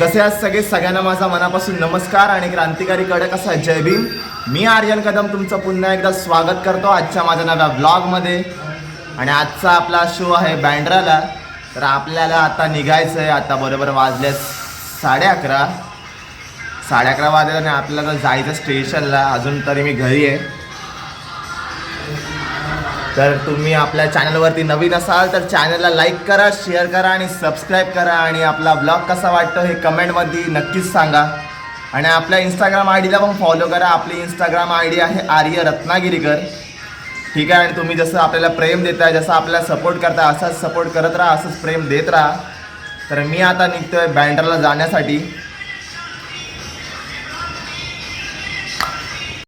कसे आज सगळे सगळ्यांना माझा मनापासून नमस्कार आणि क्रांतिकारी कडक असा जय भीम. मी आर्यन कदम तुमचं पुन्हा एकदा स्वागत करतो आजच्या माझ्या नव्या ब्लॉगमध्ये आणि आजचा आपला शो आहे बँड्राला. तर आपल्याला आता निघायचं आहे आता बरोबर वाजले साडे अकरा. साडे अकरा वाजले आणि आपल्याला जायचं स्टेशनला अजून तरी मी घरी आहे. तर तुम्ही आपल्या चॅनलवरती नवीन असाल तर चॅनलला लाईक करा शेअर करा आणि सबस्क्राईब करा. आणि आपला ब्लॉग कसा वाटतो हे कमेंटमध्ये नक्कीच सांगा. आणि आपल्या इंस्टाग्राम आय डीला पण फॉलो करा. आपली इंस्टाग्राम आय डी आहे आर्य रत्नागिरीकर. ठीक आहे आणि तुम्ही जसं आपल्याला प्रेम देताय जसं आपल्याला सपोर्ट करताय असाच सपोर्ट करत राहा असंच प्रेम देत राहा. तर मी आता निघतोय बँड्राला जाण्यासाठी.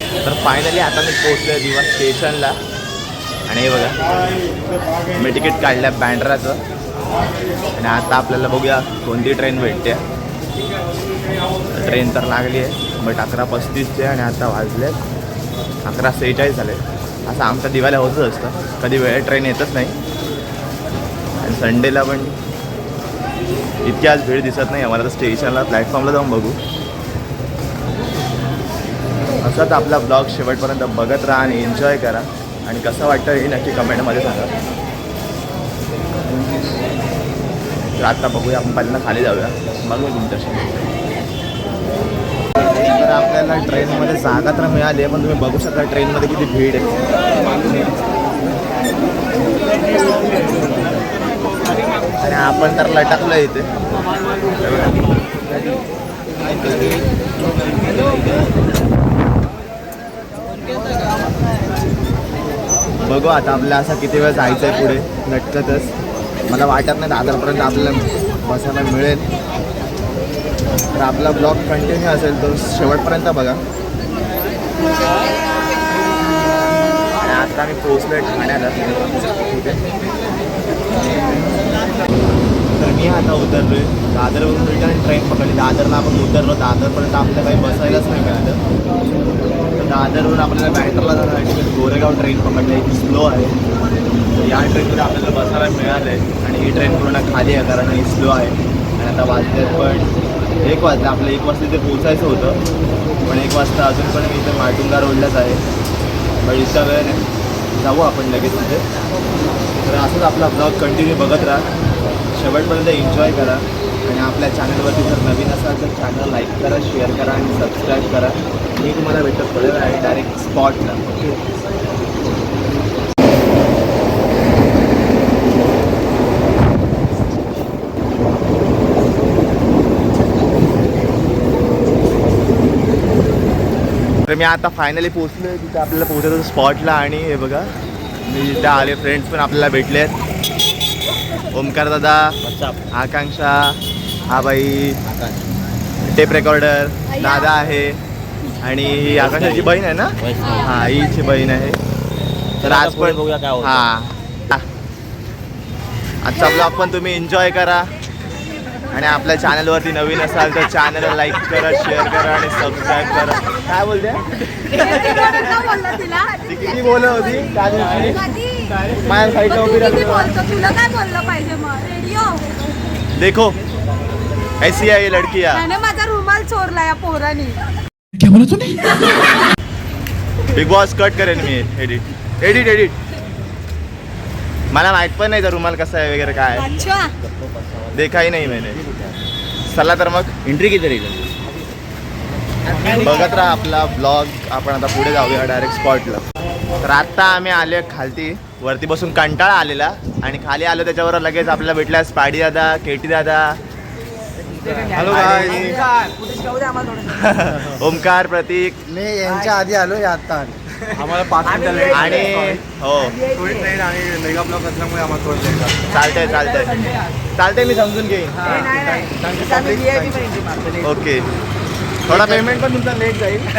तर फायनली आता मी पोहोचलोय दिवस स्टेशनला आणि हे बघा. मी तिकीट काढलं आहे बँड्राचं. आणि आता आपल्याला बघूया कोणती ट्रेन भेटते. ट्रेन तर लागली आहे बट अकरा पस्तीसचे आणि आता वाजले अकरा सेहेचाळीस झाले. असं आमचं दिवाळी होतच असतं. कधी वेळ ट्रेन येतच नाही. आणि संडेला पण इतकी आज भीड दिसत नाही. आम्हाला तर स्टेशनला प्लॅटफॉर्मला जाऊन बघू. असंच आपला ब्लॉग शेवटपर्यंत बघत राहा आणि एन्जॉय करा. आणि कसं वाटतं हे नक्की कमेंटमध्ये सांगा. तर आता बघूया आपण पहिल्यांदा खाली जाऊया. मग मी तुमच्याशी. तर आपल्याला ट्रेनमध्ये जागा तर मिळाली आहे पण तुम्ही बघू शकता ट्रेनमध्ये किती भीड आहे. आणि आपण तर लटकलो इथे. बघू आता आपल्याला असा किती वेळ जायचं आहे पुढे. नटकतच मला वाटत नाही दादरपर्यंत आपल्याला बसायला मिळेल. तर आपला ब्लॉग कंटिन्यू असेल तो शेवटपर्यंत बघा. आणि आता मी पोहोचलोय ठाण्याला. आहे मी आता उतरलोय. दादरवरून रिटर्न ट्रेन पकडली. दादरला आपण उतरलो. दादरपर्यंत आपल्याला काही बसायलाच नाही मिळालं. तर दादरवरून आपल्याला बँड्राला जाण्यासाठी गोरेगाव ट्रेन पकडली. आहे स्लो आहे. तर या ट्रेनमध्ये आपल्याला बसायला मिळालं आहे आणि ही ट्रेन पूर्ण खाली आहे कारण ही स्लो आहे. आणि आता वाजले पण एक वाजता आपलं एक वाजता इथे पोचायचं होतं. पण एक वाजता अजून पण मी इथे माटुंगा रोडलाच आहे. पण इतका वेळ नाही. जाऊ आपण लगेच तिथे. तर असंच आपला ब्लॉग कंटिन्यू बघत राहा. शेवटपर्यंत एन्जॉय करा. आणि आपल्या चॅनलवरती जर नवीन असाल तर चॅनल लाईक करा शेअर करा आणि सबस्क्राईब करा. मी तुम्हाला भेटत पडेल आणि डायरेक्ट स्पॉटला तर मी आता फायनली पोचलो आहे तिथे आपल्याला पोहोचायचं स्पॉटला आणि हे बघा मी तिथे आले फ्रेंड्स पण आपल्याला भेटले आहेत ओमकार दादा आकांक्षा हा बाई टेप रेकॉर्डर दादा आहे. आणि ही आकांक्षाची बहीण आहे ना? हा हिची बहीण आहे. तर आज पण बघूया काय होतं. हा. आजचा ब्लॉग पण तुम्ही एन्जॉय करा. आणि आपल्या चॅनलवरती नवीन असाल तर चॅनलला लाईक करा शेअर करा आणि सबस्क्राईब करा. काय बोलते? किती बोलत होती? माझ्या साईडला उभी राहिली तुला काय बोललं पाहिजे मग? रेडिओ. देखो ऐसी आहे ये. लडकिया त्याने माझा रुमाल चोरला या पोरानी. बिग बॉस कट करेन मी. एडिट एडिट एडिट मला माहीत पण नाही तर रुमाल कसा आहे वगैरे काय आहे. अच्छा. देखाही नाही मैंने. चला तर मग एंट्री किती राहील बघत राहा आपला ब्लॉग आपण आता पुढे जाऊया डायरेक्ट स्पॉटला तर आत्ता आम्ही आले खालती. वरती बसून कंटाळा आलेला आणि खाली आलो त्याच्यावर लगेच आपल्याला भेटल्या स्पाडी दादा केटी दादा. हॅलो ओमकार प्रतीक. मी यांच्या आधी आलो या आता. आलो आम्हाला पाच आणि हो. थोडी ट्रेन आणि मेगा ब्लॉक असल्यामुळे आम्हाला थोडं लेट चालतंय चालतंय. चालतंय मी समजून घेईन. ओके. थोडा पेमेंट पण तुमचा लेट जाईल.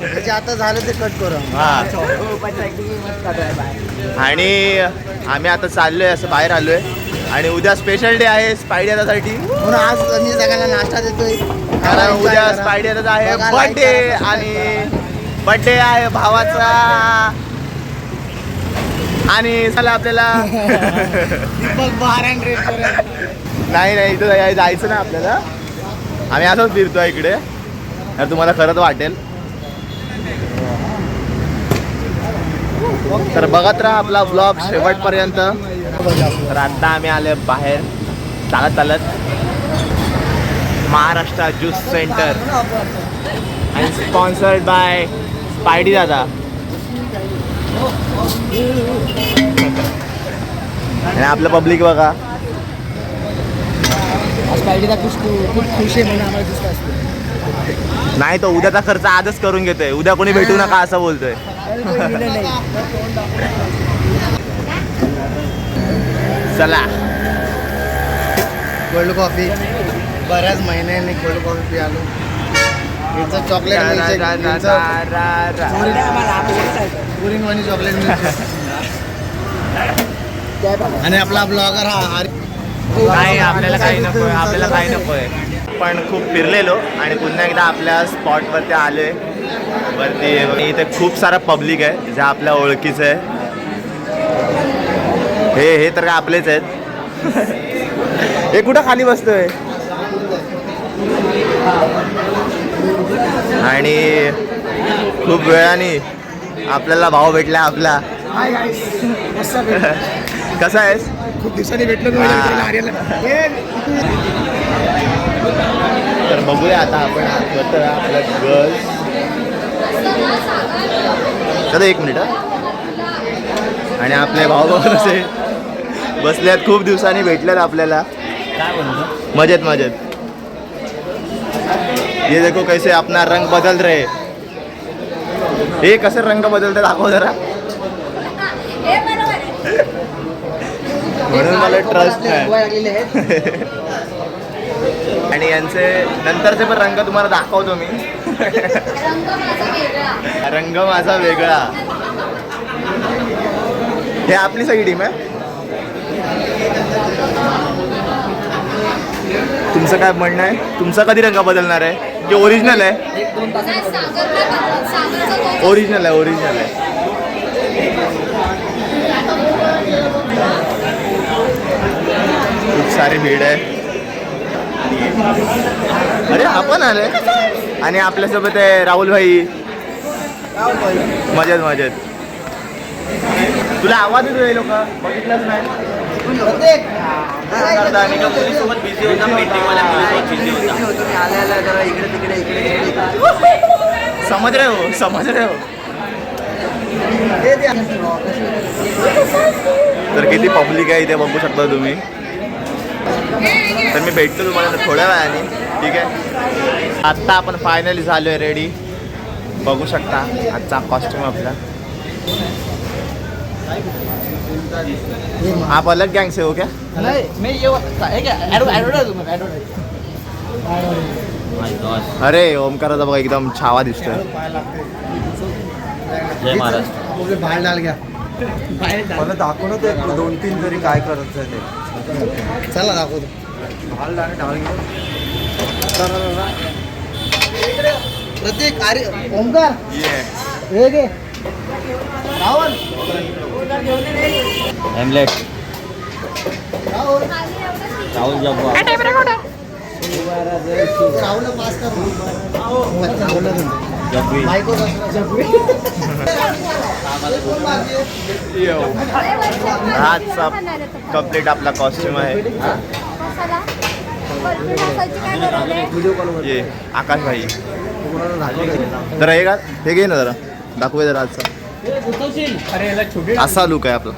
म्हणजे आता झालं ते कट करू हा. आणि आम्ही आता चाललोय असं बाहेर आलोय. आणि उद्या स्पेशल डे आहे स्पायडियासाठी म्हणून आज मी सगळ्यांना नाश्ता देतोय. कारण उद्या स्पायडियाचा आहे. बर्थडे आणि बर्थडे आहे भावाचा. आणि चला आपल्याला. नाही नाही इथं जाय- जायचं ना आपल्याला. आम्ही असंच फिरतोय इकडे. तर तुम्हाला खरंच वाटेल. तर बघत राहा आपला ब्लॉग शेवटपर्यंत. तर आता आम्ही आले बाहेर. चालत चालत. महाराष्ट्र ज्यूस सेंटर आणि स्पॉन्सर्ड बाय स्पायडी दादा. आणि आपलं पब्लिक बघा. खूप खुश आहे म्हणून आम्हाला दिसत असते. नाही तो उद्याचा खर्च आजच करून घेतोय. उद्या कोणी भेटू नका असं बोलतोय. चला. Cold coffee. बऱ्याच महिन्यांनी कोल्ड कॉफी पियालो. यांचं चॉकलेट चॉकलेट आणि आपला ब्लॉगर हा नाही आपल्याला काही नकोय आपल्याला काही नकोय. पण खूप फिरलेलो आणि पुन्हा एकदा आपल्या स्पॉटवरती आलोय. वरती आणि इथे खूप सारा पब्लिक आहे जे आपल्या ओळखीचं आहे. हे हे तर काय आपलेच आहेत. हे कुठं खाली बसतोय? आणि खूप वेळाने आपल्याला भाव भेटला आपला. कसा आहेस? खूप दिवसांनी भेटलो तर बघूया आता आपण आपल्या गर्ल्स दादा एक मिनिट. आणि आपले भाऊ भाऊ असे बसल्यात खूप दिवसांनी भेटल्यात आपल्याला. मजेत मजेत. ये देखो कैसे अपना रंग बदल रहे. हे कसे रंग बदलते दाखव जरा. हे म्हणून मला ट्रस्ट आहे. आणि यांचे नंतरचे पण रंग तुम्हाला दाखवतो मी. रंग माझा वेगळा. रंग माझा वेगळा. हे आपली सगळी टीम आहे? तुमचं काय म्हणणं आहे? तुमचा कधी रंग बदलणार आहे? की ओरिजिनल आहे. ओरिजिनल आहे ओरिजिनल आहे. सारी भीड आहे. अरे आपण आले आणि आपल्यासोबत आहे राहुल भाई. मजेत मजेत. तुला आवाज येतो लोक? बघितलंच नाही. होता, इकडे तिकडे समज रहे हो समज रहे हो. तर किती पब्लिक आहे इथे बघू शकता तुम्ही. तर मी भेटतो तुम्हाला थोड्या वेळाने ठीक आहे? आत्ता आपण फायनली झालो आहे रेडी बघू शकता आजचा कॉस्ट्यूम आपला. आप अलग गैंग से हो क्या? नाही मी येऊ हे. अरे ओमकाराचा बघा एकदम छावा दिसतोय. जय महाराष्ट्र. ओके, बाहेर डाल घ्या बाहेर डाल. मला दाखव ना ते दोन तीन तरी काय करत आहे ते. चला दाखवतो. प्रत्येक आर्य ओमकार हे घे राहुल एमलेट राहुल राहुल जब्बा राहुल पास कर. हाचा कंप्लीट आपला कॉस्ट्यूम आहे. ये आकाश भाई. जरा हे का हे घे ना जरा. दाखवूया जरा आजचा. असा लुक आहे आपला.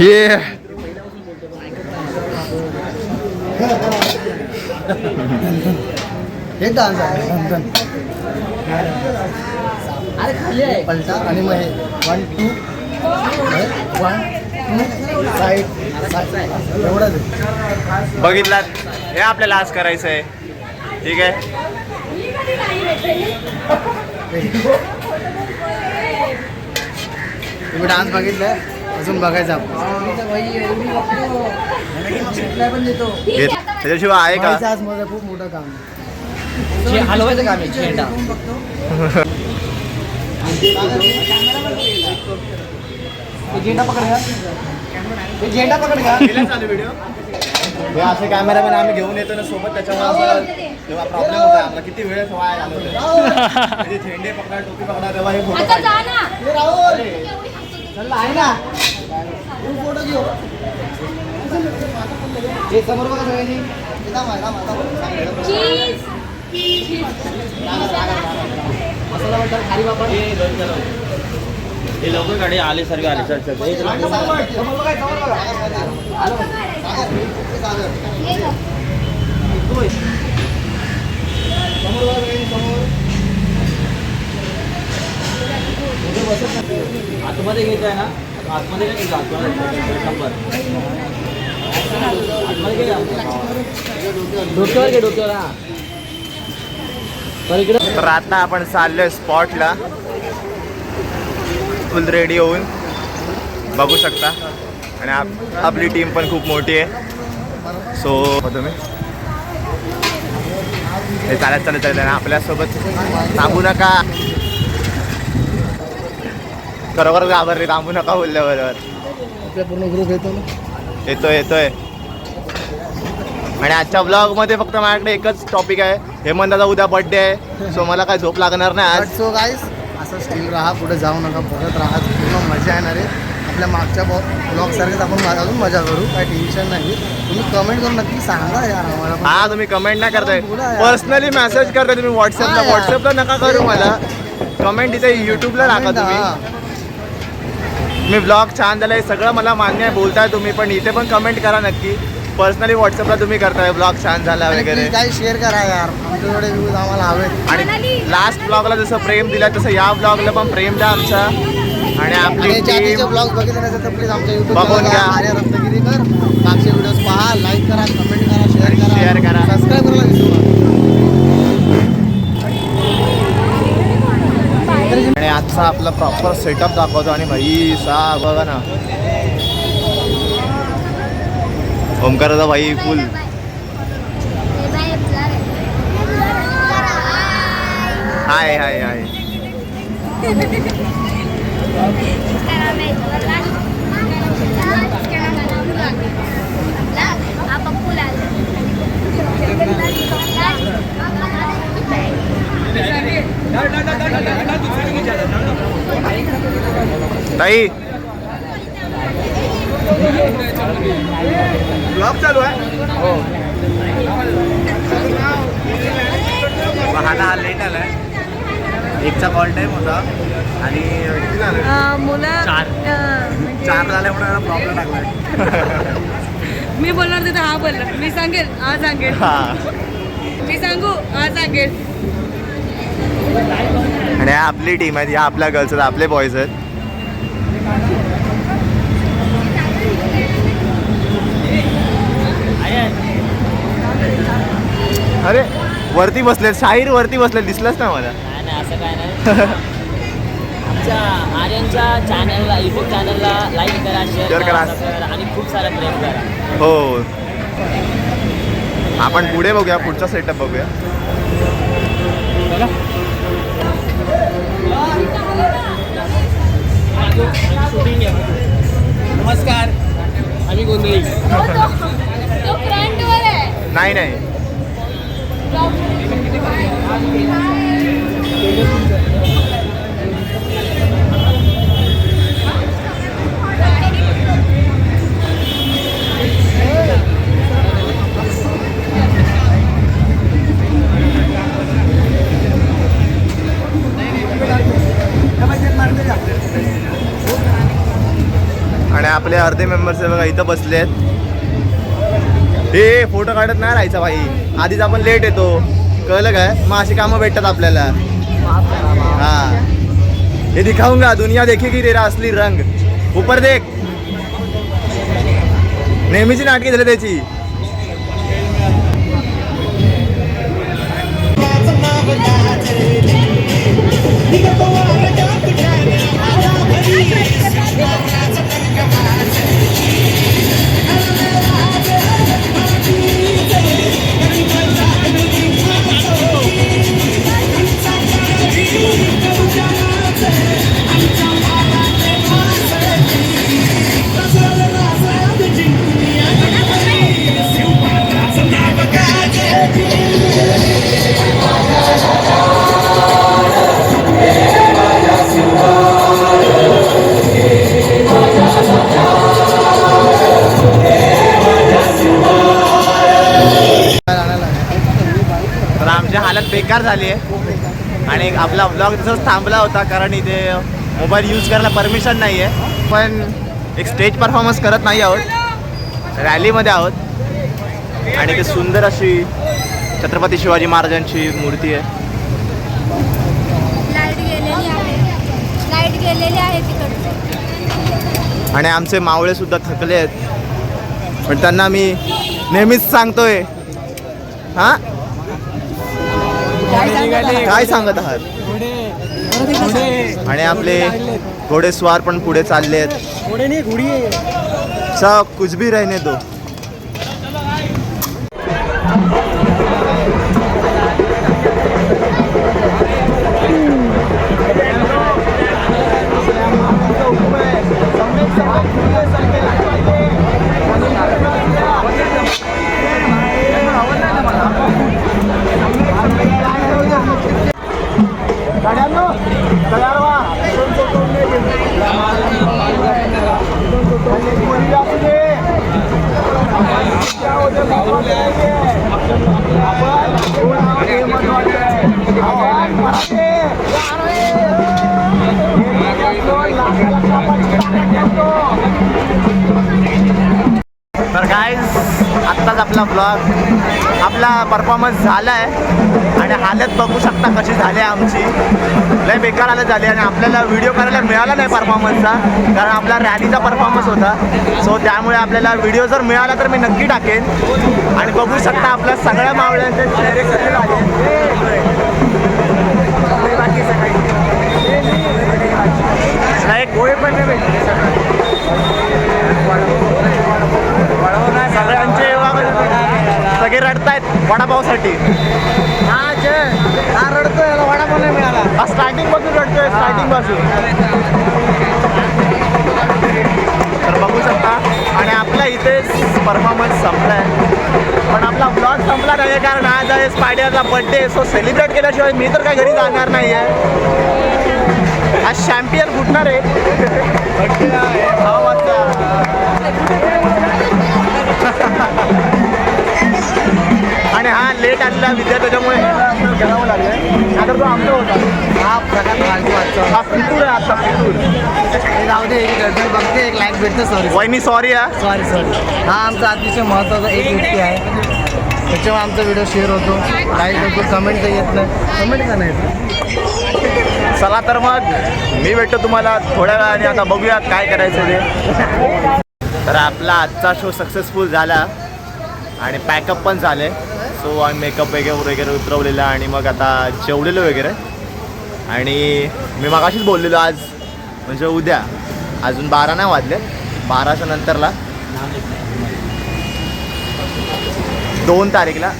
ये. हे डान्स आहे. धन अरे खाली आहे. पलटा आणि मग हे. One two one two side एवढंच. बघितलात. हे आपल्याला आज करायचं आहे ठीक आहे? तुम्ही डान्स बघितलाय अजून बघायचा हे- त्याच्याशिवाय आहे का? आज माझं खूप मोठं काम आहे. हलवायचं काम आहे झेंडा झेंडा पकड घ्या झेंडा पकड हे असे कॅमेरामॅन आम्ही घेऊन येतो ना सोबत त्याच्यामुळे तेव्हा प्रॉब्लेम होता आम्हाला किती वेळ वाया घालवतो झेंडे पकडा टोपी पकडा तेव्हा हे फ़ोटो चल आहे ना. फ़ोटो घेऊ. हे समोर बघा सगळ्यांनी. हे थांबा, थांबा, थांबा. सांगितलं. चीज मसाला बटर खाली वापर हे लवकर गाडी आले सर्व आले चल चल हे चल. समोर बघा समोर बघा आलो. सागर, हे सागर. समोर बघा सगळ्यांनी, समोर इथे बसत नाही. आतमध्ये घ्यायचं आहे ना आतमध्ये नाही घ्यायचं आतमध्ये नंबर आतमध्ये घे डोक्यावर घे डोक्यावर हा तर आता आपण चाललोय स्पॉटला. फुल रेडी होऊन. बघू शकता. आणि आप आपली टीम पण खूप मोठी आहे. सो तुम्ही? हे चालत चालत चालत आणि आपल्यासोबत. थांबू नका. खरोखर घाबरले थांबू नका बोलल्याबरोबर. आपला पूर्ण ग्रुप येतो येतोय येतोय. आणि आजच्या ब्लॉगमध्ये फक्त माझ्याकडे एकच टॉपिक आहे. हेमंताचा उद्या बर्थडे आहे. सो मला काय झोप लागणार नाही आज. सो गाईस असं स्टील राहा पुढे जाऊ नका बघत राहा. पूर्ण मजा येणार आहे. आपल्या मागच्या ब्लॉग सारखेच आपण अजून मजा करू. काय टेन्शन नाही. तुम्ही कमेंट करून नक्की सांगा यार आम्हाला. हा तुम्ही कमेंट नाही करताय. पर्सनली मेसेज करताय तुम्ही व्हॉट्सअपला हा. व्हॉट्सअपला नका करू मला. कमेंट इथे युट्यूबला टाका तुम्ही. हा. मी ब्लॉग छान झालाय. सगळं मला मान्य आहे. बोलताय तुम्ही पण इथे पण कमेंट करा नक्की. पर्सनली व्हॉट्सअपला तुम्ही करताय? ब्लॉग छान झाला वगैरे. काही शेअर करा यार. आमच्याकडे व्ह्यूज आम्हाला हवेत आणि लास्ट ब्लॉगला जसं प्रेम दिलं तसं या ब्लॉगला पण प्रेम द्या आमचा. आणि आपली ज्या ब्लॉग बघितले नसेल तर प्लीज आमच्या युट्यूब बघून घ्या. आर्य रत्नागिरीकर मागचे व्हिडिओज पहा लाईक करा कमेंट करा शेअर करा. share करा. सबस्क्राईब करायला विसरू नका. आणि आजचा आपला प्रॉपर सेटअप दाखवतो. आणि भाई सा बघा ना. ओमकाराचा भाई फुल. हाय हाय हाय. ताई. ब्लॉग चालू आहे? हो. वाहना लेट आलाय. एकचा कॉल टाईम होता. आणि मुलं चार. म्हणजे- चार झाल्यामुळे प्रॉब्लेम टाकलाय मी बोलणार तिथे हा बोलला. मी सांगेल हा सांगेल. हा. मी सांगू हा सांगेल. आणि आपली टीम आहे या आपल्या गर्ल्स आहेत आपले बॉईज आहेत अरे वरती बसले शाहीर वरती बसले दिसलंच ना मला नाही नाही असं काय नाही. आमच्या आर्यनच्या चॅनलला युट्यूब चॅनलला लाईक करा शेअर करा आणि खूप सारं प्रेम करा. हो. आपण पुढे बघूया पुढचा सेटअप बघूया. नमस्कार. आम्ही गोंधळी. तो फ्रंटवर आहे. नाही नाही. आणि आपले अर्धे मेंबर्स बघा इथं बसले आहेत हे फोटो काढत नाही राहायचा भाई आधीच आपण लेट येतो. कळलं काय? मग अशी कामं भेटतात आपल्याला. हा. ये दिखाऊंगा दुनिया देखी की तेरा असली रंग. उपर देख. नेहमीची नाटकी झाली त्याची. Yeah. बेकार झाली आहे. आणि आपला ब्लॉग तसंच थांबला होता कारण इथे मोबाईल यूज करायला परमिशन नाही आहे पण एक स्टेज परफॉर्मन्स करत नाही आहोत. रॅलीमध्ये आहोत. आणि ते सुंदर अशी छत्रपती शिवाजी महाराजांची मूर्ती आहे. आणि आमचे मावळे सुद्धा थकले आहेत. पण त्यांना मी नेहमीच सांगतोय. हा? काय सांगत आहात? आणि आपले घोडेस्वार पण पुढे चालले आहेत सब कुछ भी रहने दो. काय आत्ताच आपला ब्लॉग आपला परफॉर्मन्स झाला आहे आणि हालत बघू शकता कशी झाली आहे आमची. लय बेकार हालत झाली आणि आपल्याला व्हिडिओ करायला मिळाला नाही परफॉर्मन्सचा कारण आपला रॅलीचा परफॉर्मन्स होता. सो त्यामुळे आपल्याला व्हिडिओ जर मिळाला तर मी नक्की टाकेन. आणि बघू शकता आपल्या सगळ्या मावळ्यांचे चेहरे कसे झाले नाही गोळे पण नाही भेटले सगळ्यांचे सगळे रडतायत वडापावसाठी. हा हा रडतोय याला वडापाव नाही मिळाला. स्टार्टिंगपासून रडतोय स्टार्टिंगपासून. तर बघू शकता. आणि आपला इथेच परफॉर्मन्स संपलाय. पण आपला ब्लॉग संपला नाही कारण आज आहे स्पायडरचा बर्थडे सो सेलिब्रेट केल्याशिवाय मी तर काय घरी जाणार नाही आहे आज चॅम्पियन फुटणार आहे. सहा वाजता. आलेला विद्यार्थ्याच्यामुळे करावं लागलं आता तो आमचा होता. हा प्रकार फालतू आजचा हा फितूर आहे आता फितूर जाऊ दे एक गर्लफ्रेंड बघते एक लाईक भेटतं सॉरी वहिनी सॉरी हा. सॉरी सॉरी हा आमचा अतिशय महत्त्वाचा एक व्यक्ती आहे. त्याच्यामुळे आमचा व्हिडिओ शेअर होतो. लाईक होतो कमेंट तर येत नाही. कमेंट का नाही? चला तर मग मी भेटतो तुम्हाला थोड्या वेळाने. आता बघूया काय करायचं ते. तर आपला आजचा शो सक्सेसफुल झाला. आणि पॅकअप पण झाले. सो आम्ही मेकअप वगैरे वगैरे उतरवलेला आणि मग आता जेवलेलो वगैरे. आणि मी मगाशीच बोललेलो आज म्हणजे उद्या. अजून बारा नाही वाजले बाराच्या नंतरला. दोन तारीखला.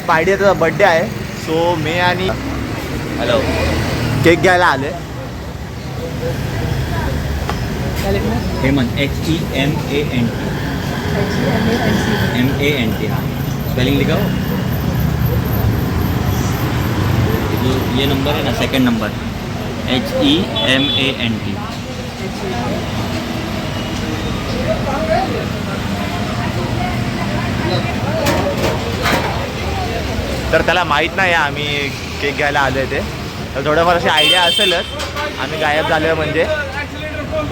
स्पायडीचा बड्डे आहे. सो मी आणि हॅलो केक घ्यायला आले Hemant. H E M A N T M A N T हाँ. स्पेलिंग लिखा हो ये नंबर है ना second number H E M A N T तर त्याला माहीत नाही आम्ही केक घ्यायला आलो आहे ते तर थोडंफार अशी आयडिया असेलच. आम्ही गायब झालो म्हणजे.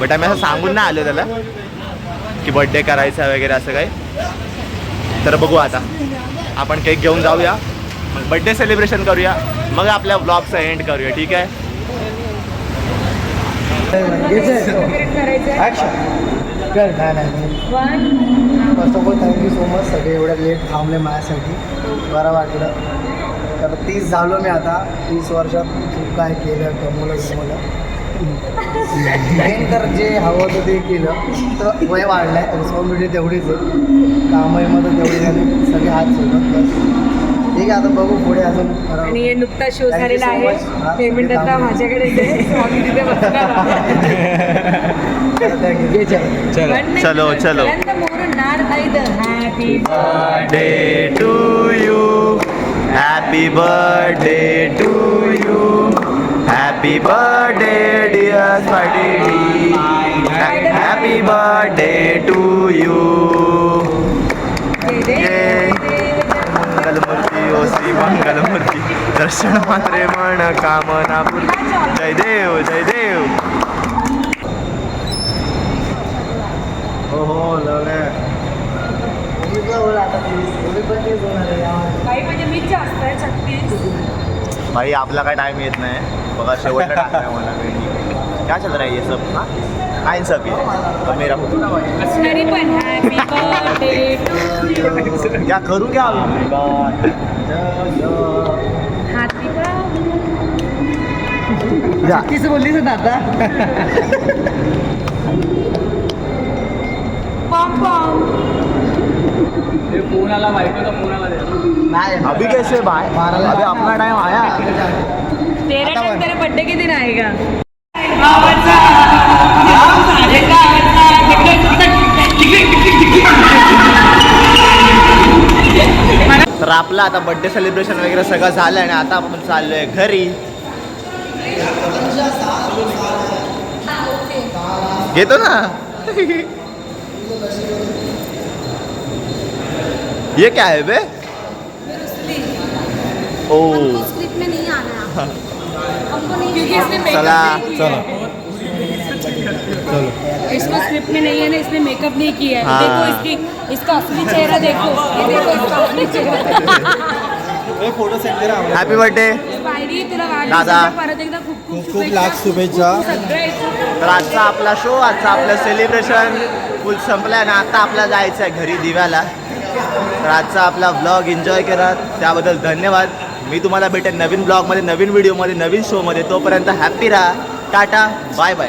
बट आम्ही असं सांगून नाही आलो त्याला. की बड्डे करायचा वगैरे असं काही. तर बघू आता. आपण केक घेऊन जाऊया. मग बड्डे सेलिब्रेशन करूया. मग आपल्या ब्लॉगचा एंड करूया ठीक आहे? काय नाही first of all thank you so much सगळे एवढ्या लेट थांबले माझ्यासाठी. बरं वाटलं. तर तीस झालो मी आता. तीस वर्षात खूप काय केलं कमवलं जमवलं मेन तर जे हवं होतं ते केलं. तर वय वाढलं आहे रिस्पॉन्सिबिलिटी तेवढीच आहे. कामाईमध्ये तेवढी झाली. सगळे हात सोडत ठीक आहे आता बघू पुढे अजून. आणि हे नुकता शो झालेला आहे. पेमेंट आता थांबा. माझ्याकडेच आहे स्वामी तिथे बसणार Thank you. पण नाही, चलो, चलो. सगळ्यांना मोरून नार हॅपी birthday to मंगलमूर्ती. दर्शन मात्रे मन कामना. जय देव जय देव. हो हो म्हणजे भाई आपला काय टाइम येत नाही. बघा शेवटला टाकलाय मला काय चल रहा है ये सब? हाँ? काय सब ये मेरा क्या करू हॅपी तीच बोललीच ना आता? नाही अभी कैसे बाराला अभी अपना टाइम आया. तेरा टाइम तेरा बर्थडे किती नाही का? तर आपलं आता बर्थडे सेलिब्रेशन वगैरे सगळं झालं आणि आता आपण चाललोय घरी. घेतो ना. ये क्या है बे? ओ. है। चला। मेकअप इसको स्क्रिप्ट में नहीं है ना इसने मेकअप नहीं किया है। हाँ। देखो इसकी इसका असली चेहरा देखो। ये देखो इसका असली चेहरा। हॅपी बर्थडे पायरी तुला दादा. वाढदिवसाच्या परत एकदा खूप खूप खूप लाख शुभेच्छा. तर आजचा आपला शो आजचा आपलं सेलिब्रेशन फुल संपलं आणि आता आपल्याला जायचं आहे घरी दिव्याला. तर आजचा आपला ब्लॉग एन्जॉय करा. त्याबद्दल धन्यवाद. मी तुम्हाला भेटेन नवीन ब्लॉगमध्ये नवीन व्हिडिओमध्ये नवीन शोमध्ये तोपर्यंत हॅपी राहा. टाटा. Bye bye